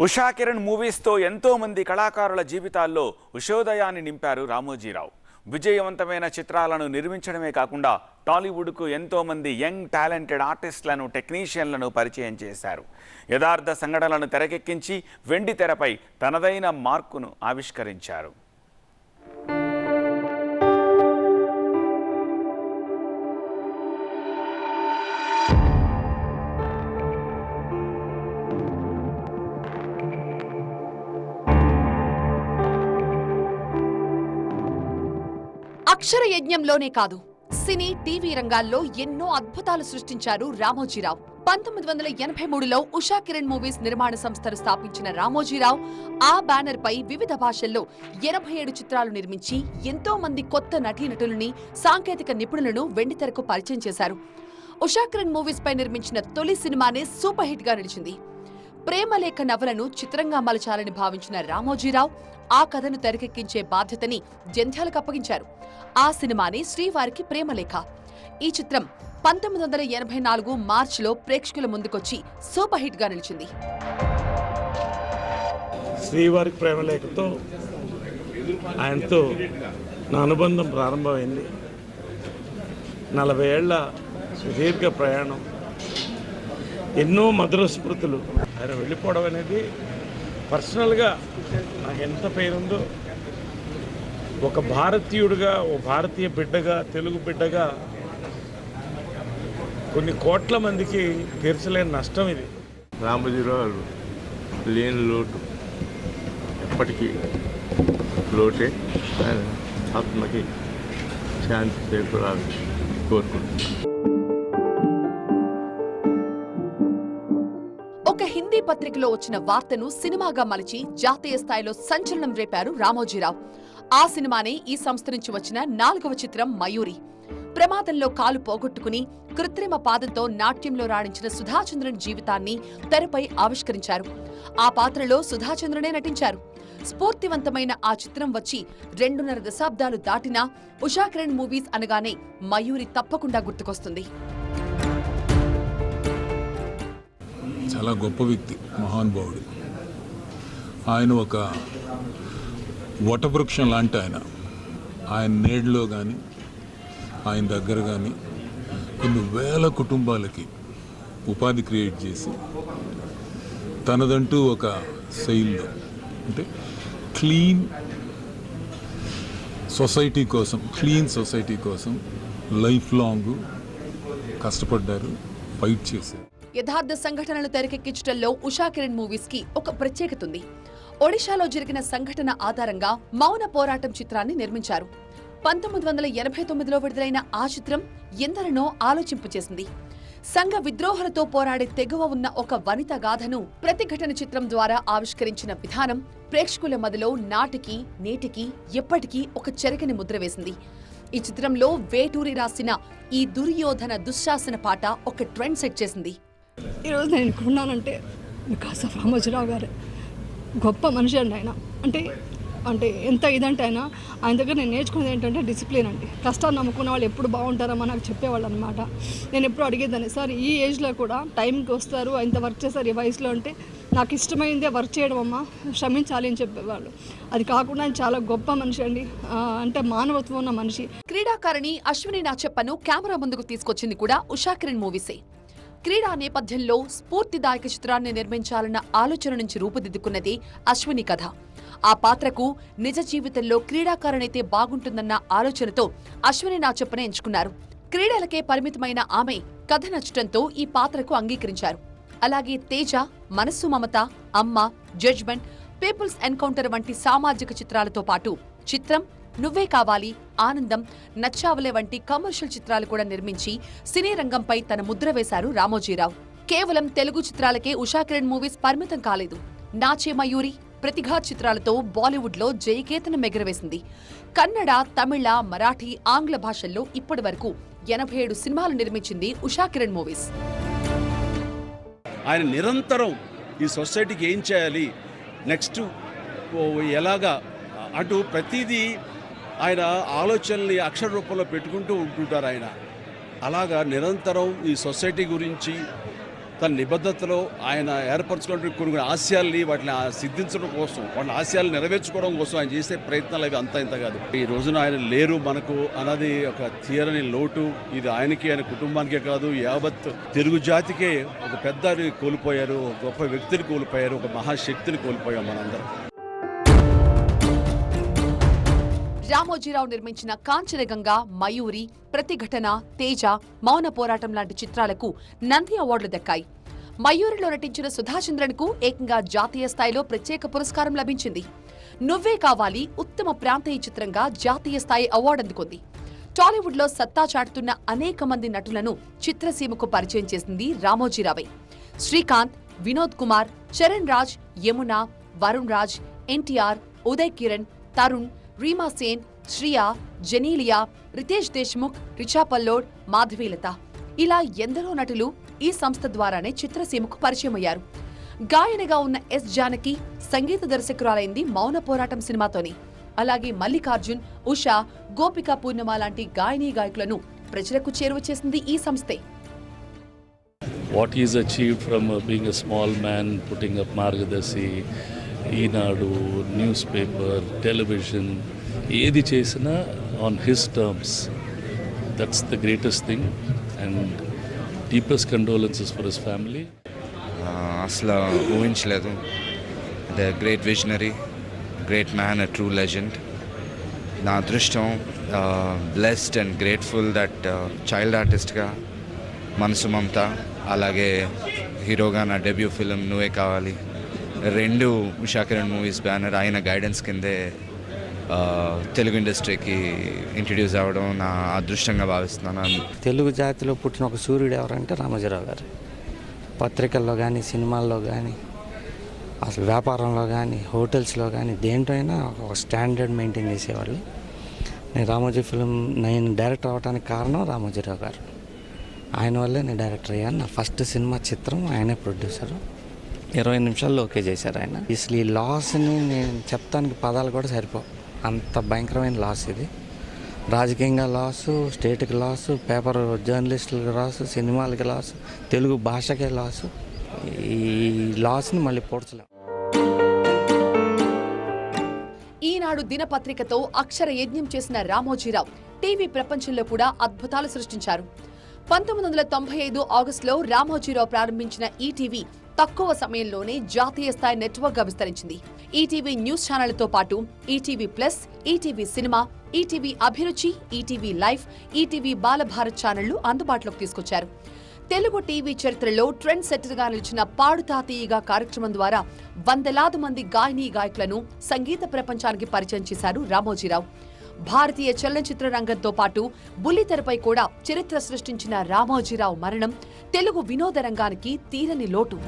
ఉషా కిరణ్ మూవీస్తో ఎంతోమంది కళాకారుల జీవితాల్లో ఉషోదయాన్ని నింపారు రామోజీరావు. విజయవంతమైన చిత్రాలను నిర్మించడమే కాకుండా టాలీవుడ్కు ఎంతోమంది యంగ్ టాలెంటెడ్ ఆర్టిస్టులను టెక్నీషియన్లను పరిచయం చేశారు. యథార్థ సంఘటనలను తెరకెక్కించి వెండి తెరపై తనదైన మార్కును ఆవిష్కరించారు. అక్షర యజ్ఞంలోనే కాదు సినీ టీవీ రంగాల్లో ఎన్నో అద్భుతాలు సృష్టించారు రామోజీరావు. పంతొమ్మిది వందల ఎనభై మూడులో ఉషా కిరణ్ మూవీస్ నిర్మాణ సంస్థను స్థాపించిన రామోజీరావు ఆ బ్యానర్ పై వివిధ భాషల్లో ఎనభై ఏడు చిత్రాలు నిర్మించి ఎంతో మంది కొత్త నటీనటులని సాంకేతిక నిపుణులను వెండితెరకు పరిచయం చేశారు. ఉషా కిరణ్ మూవీస్ పై నిర్మించిన తొలి సినిమానే సూపర్ హిట్గా నిలిచింది. ప్రేమలేఖ నవలను చిత్రంగా మలచాలని భావించిన రామోజీరావు ఆ కథను తెరకెక్కించే బాధ్యతని జంధ్యాలకు అప్పగించారు. ఆ సినిమానే శ్రీవారికి ప్రేమలేఖ ఈ చిత్రం పంతొమ్మిది వందల ఎనభై నాలుగు మార్చిలో ప్రేక్షకుల ముందుకొచ్చి సూపర్ హిట్గా నిలిచింది శ్రీవారి ప్రేమలేఖతో ఆయనతో నా అనుబంధం ప్రారంభమైంది. నలభై ఏళ్ళ సుదీర్ఘ ప్రయాణం. ఎన్నో మధుర స్మృతులు ఆయన వెళ్ళిపోవడం అనేది పర్సనల్గా నాకు ఎంత పేరుందో ఒక భారతీయుడిగా ఓ భారతీయ బిడ్డగా తెలుగు బిడ్డగా కొన్ని కోట్ల మందికి తీర్చలేని నష్టం ఇది. రామజీరావు లేని లోటు. ఎప్పటికీ లోటే. ఆత్మకి శాంతి చేకూరాలని కోరుకుంటున్నాను. ఒక పత్రికలో వచ్చిన వార్తను సినిమాగా మలిచి జాతీయ స్థాయిలో సంచలనం రేపారు రామోజీరావు. ఆ సినిమానే ఈ సంస్థ నుంచి వచ్చిన నాలుగవ చిత్రం మయూరి. ప్రమాదంలో కాలు పోగొట్టుకుని కృత్రిమ పాదంతో నాట్యంలో రాణించిన సుధాచంద్రన్ జీవితాన్ని తెరపై ఆవిష్కరించారు. ఆ పాత్రలో సుధాచంద్రనే నటించారు. స్ఫూర్తివంతమైన ఆ చిత్రం వచ్చి రెండున్నర దశాబ్దాలు దాటినా ఉషాకిరణ్ మూవీస్ అనగానే మయూరి తప్పకుండా గుర్తుకొస్తుంది. చాలా గొప్ప వ్యక్తి మహానుభావుడు ఆయన ఒక వటవృక్షం లాంటి ఆయన. ఆయన నేడులో కానీ ఆయన దగ్గర కానీ కొన్ని వేల కుటుంబాలకి ఉపాధి క్రియేట్ చేసి తనదంటూ ఒక శైలిలో అంటే క్లీన్ సొసైటీ కోసం క్లీన్ సొసైటీ కోసం లైఫ్ లాంగ్ కష్టపడ్డారు ఫైట్ చేశారు. యథార్థ సంఘటనలు తెరకెక్కించడంలో ఉషా కిరణ్ మూవీస్కి ఒక ప్రత్యేకత ఉంది. ఒడిశాలో జరిగిన సంఘటన ఆధారంగా మౌన పోరాటం చిత్రాన్ని నిర్మించారు. పంతొమ్మిది వందల ఎనభై తొమ్మిదిలో విడుదలైన ఆ చిత్రం ఎందరినో ఆలోచింపచేసింది సంఘ విద్రోహులతో పోరాడే తెగువ ఉన్న ఒక వనిత గాథను ప్రతిఘటన చిత్రం ద్వారా ఆవిష్కరించిన విధానం ప్రేక్షకుల మదిలో నాటికి నేటికి ఎప్పటికీ ఒక చెరకని ముద్ర వేసింది. ఈ చిత్రంలో వేటూరి రాసిన ఈ దుర్యోధన దుశ్శాసన పాట ఒక ట్రెండ్ సెట్ చేసింది. ఈరోజు నేను కొన్నానంటే వికాస్ బికాస్ ఆఫ్ రామోజీరావు గారు. గొప్ప మనిషి అండి ఆయన. అంటే అంటే ఎంత ఇదంటే ఆయన ఆయన దగ్గర నేను నేర్చుకునేది ఏంటంటే డిసిప్లిన్ అండి. కష్టాన్ని నమ్ముకున్న వాళ్ళు ఎప్పుడు బాగుంటారమ్మా నాకు చెప్పేవాళ్ళు అనమాట నేను ఎప్పుడు అడిగేదాన్ని సార్ ఈ ఏజ్లో కూడా టైంకి వస్తారు ఇంత వర్క్ చేస్తారు ఈ వయసులో అంటే నాకు ఇష్టమైందే వర్క్ చేయడం అమ్మా శ్రమించాలి అని చెప్పేవాళ్ళు. అది కాకుండా ఆయన చాలా గొప్ప మనిషి అండి. అంటే మానవత్వం ఉన్న మనిషి. క్రీడాకారిణి అశ్విని నాచెప్పను కెమెరా ముందుకు తీసుకొచ్చింది కూడా ఉషాకిరణ్ మూవీసే. క్రీడా నేపథ్యంలో స్ఫూర్తిదాయక చిత్రాన్ని నిర్మించాలన్న ఆలోచన నుంచి రూపుదిద్దుకున్నది అశ్విని కథ. ఆ పాత్రకు నిజ జీవితంలో క్రీడాకారునైతే బాగుంటుందన్న ఆలోచనతో అశ్విని నాచెప్పనే ఎంచుకున్నారు. క్రీడలకే పరిమితమైన ఆమె కథ నచ్చటంతో ఈ పాత్రకు అంగీకరించారు. అలాగే తేజ మనస్సు మమత అమ్మ జడ్జ్మెంట్ పీపుల్స్ ఎన్కౌంటర్ వంటి సామాజిక చిత్రాలతో పాటు చిత్రం నువ్వే కావాలి ఆనందం నచ్చావలే వంటి కమర్షియల్ చిత్రాలు కూడా నిర్మించి సినీ రంగంపై తన ముద్ర వేశారు రామోజీరావు. కేవలం తెలుగు చిత్రాలకే ఉషాకిరణ్ మూవీస్ పరిమితం కాలేదు. నాచే మయూరి ప్రతిఘా చిత్రాలతో బాలీవుడ్లో జయకేతనం ఎగరవేసింది కన్నడ తమిళ మరాఠీ ఆంగ్ల భాషల్లో ఇప్పటి వరకు ఎనభై ఏడు సినిమాలు నిర్మించింది ఉషాకిరణ్ మూవీస్. ఆయన నిరంతరం ఈ సొసైటీకి ఏం చేయాలి? నెక్స్ట్ ఓ ఎలాగా? అటు ప్రతిదీ ఆయన ఆలోచనల్ని అక్షర రూపంలో పెట్టుకుంటూ ఉంటుంటారు ఆయన. అలాగా నిరంతరం ఈ సొసైటీ గురించి తన నిబద్ధతలో ఆయన ఏర్పరచుకున్న కొన్ని ఆశయాల్ని వాటిని ఆ సిద్ధించడం కోసం వాటి ఆశయాలు నెరవేర్చుకోవడం కోసం ఆయన చేసే ప్రయత్నాలు అవి అంత ఇంత కాదు. ఈ రోజున ఆయన లేరు మనకు అన్నది ఒక తీరని లోటు. ఇది ఆయనకి ఆయన కుటుంబానికే కాదు యావత్ తెలుగు జాతికే ఒక పెద్ద కోల్పోయారు ఒక గొప్ప వ్యక్తిని కోల్పోయారు ఒక మహాశక్తిని కోల్పోయాం మనందరం. రామోజీరావు నిర్మించిన కాంచనగంగ మయూరి ప్రతిఘటన తేజ మౌన పోరాటం లాంటి చిత్రాలకు నంది అవార్డులు దక్కాయి. మయూరిలో నటించిన సుధాచంద్రన్కు ఏకంగా జాతీయ స్థాయిలో ప్రత్యేక పురస్కారం లభించింది. నువ్వే కావాలి ఉత్తమ ప్రాంతీయ చిత్రంగా జాతీయ స్థాయి అవార్డు అందుకుంది. టాలీవుడ్లో సత్తా చాటుతున్న అనేక మంది నటులను చిత్రసీమకు పరిచయం చేసింది రామోజీరావే. శ్రీకాంత్ వినోద్ కుమార్ చరణ్ రాజ్ యమున వరుణ్ రాజ్ ఎన్టీఆర్ ఉదయ్ కిరణ్ తరుణ్ రీమా సేన్ శ్రియా జెనీలియా రితేష్ దేశ్ముఖ్ రిచా పల్లోడ్ మాధవీలత. ఇలా ఎందరో నటులు ఈ సంస్థ ద్వారానే చిత్రసీమకు పరిచయమయ్యారు. గాయనిగా ఉన్న ఎస్ జానకి సంగీత దర్శకురాలైంది మౌన పోరాటం సినిమాతోనే. అలాగే మల్లికార్జున్ ఉషా గోపిక పూర్ణిమ లాంటి గాయనీ గాయకులను ప్రజలకు చేరువ చేసింది ఈ సంస్థే. What is achieve from being a small man putting up Margadarsi Eenadu news paper television ఏది చేసినా on his terms that's the greatest thing and deepest condolences for his family అసలు ఊహించలేదు. The great visionary great man a true legend నా అదృష్టం blessed and grateful that child ఆర్టిస్ట్గా మనసు మమత అలాగే హీరోగా నా డెబ్యూ ఫిలిం నువ్వే కావాలి. రెండు ఉషాకిరణ్ మూవీస్ బ్యానర్ ఆయన గైడెన్స్ కిందే తెలుగు ఇండస్ట్రీకి ఇంట్రడ్యూస్ అవ్వడం నా అదృష్టంగా భావిస్తున్నాను. తెలుగు జాతిలో పుట్టిన ఒక సూర్యుడు ఎవరంటే రామోజీరావు గారు. పత్రికల్లో కానీ సినిమాల్లో కానీ అసలు వ్యాపారంలో కానీ హోటల్స్లో కానీ దేంట్లోనైనా అయినా ఒక స్టాండర్డ్ మెయింటైన్ చేసేవాళ్ళు. నేను రామోజీ ఫిలిం నేను డైరెక్టర్ అవ్వడానికి కారణం రామోజీరావు గారు. ఆయన వల్లే నేను డైరెక్టర్ అయ్యాను. నా ఫస్ట్ సినిమా చిత్రం ఆయనే ప్రొడ్యూసరు ఇరవై నిమిషాల్లో ఓకే చేశారు ఆయన. అసలు ఈ లాస్ని నేను చెప్తానికి పదాలు కూడా సరిపో అంత భయంకరమైన లాస్ ఇది. రాజకీయంగా లాసు స్టేట్కి లాసు పేపర్ జర్నలిస్టులకు లాసు సినిమాలకి లాసు తెలుగు భాషకే లాసు ఈ లాస్ని మళ్ళీ పోడ్చలేం. ఈనాడు దినపత్రికతో అక్షర యజ్ఞం చేసిన రామోజీరావు టీవీ ప్రపంచంలో కూడా అద్భుతాలు సృష్టించారు. పంతొమ్మిది వందల తొంభై ఐదు ఆగస్టులో రామోజీరావు ప్రారంభించిన ఈటీవీ తక్కువ సమయంలోనే జాతీయ స్థాయి నెట్వర్క్గా విస్తరించింది. ఈటీవీ న్యూస్ ఛానళ్ళతో పాటు ETV plus ETV cinema ETV Abhiruchi ETV life ETV Balabharat ఛానళ్ళు అందుబాటులోకి తీసుకొచ్చారు. తెలుగు టీవీ చరిత్రలో ట్రెండ్ సెట్టర్గా నిలిచిన పాడుతాతీయగా కార్యక్రమం ద్వారా వందలాది మంది గాయనీ గాయకులను సంగీత ప్రపంచానికి పరిచయం చేశారు రామోజీరావు. భారతీయ చలనచిత్ర రంగంతో పాటు బుల్లితెరపై కూడా చరిత్ర సృష్టించిన రామోజీరావు మరణం తెలుగు వినోద రంగానికి తీరని లోటు.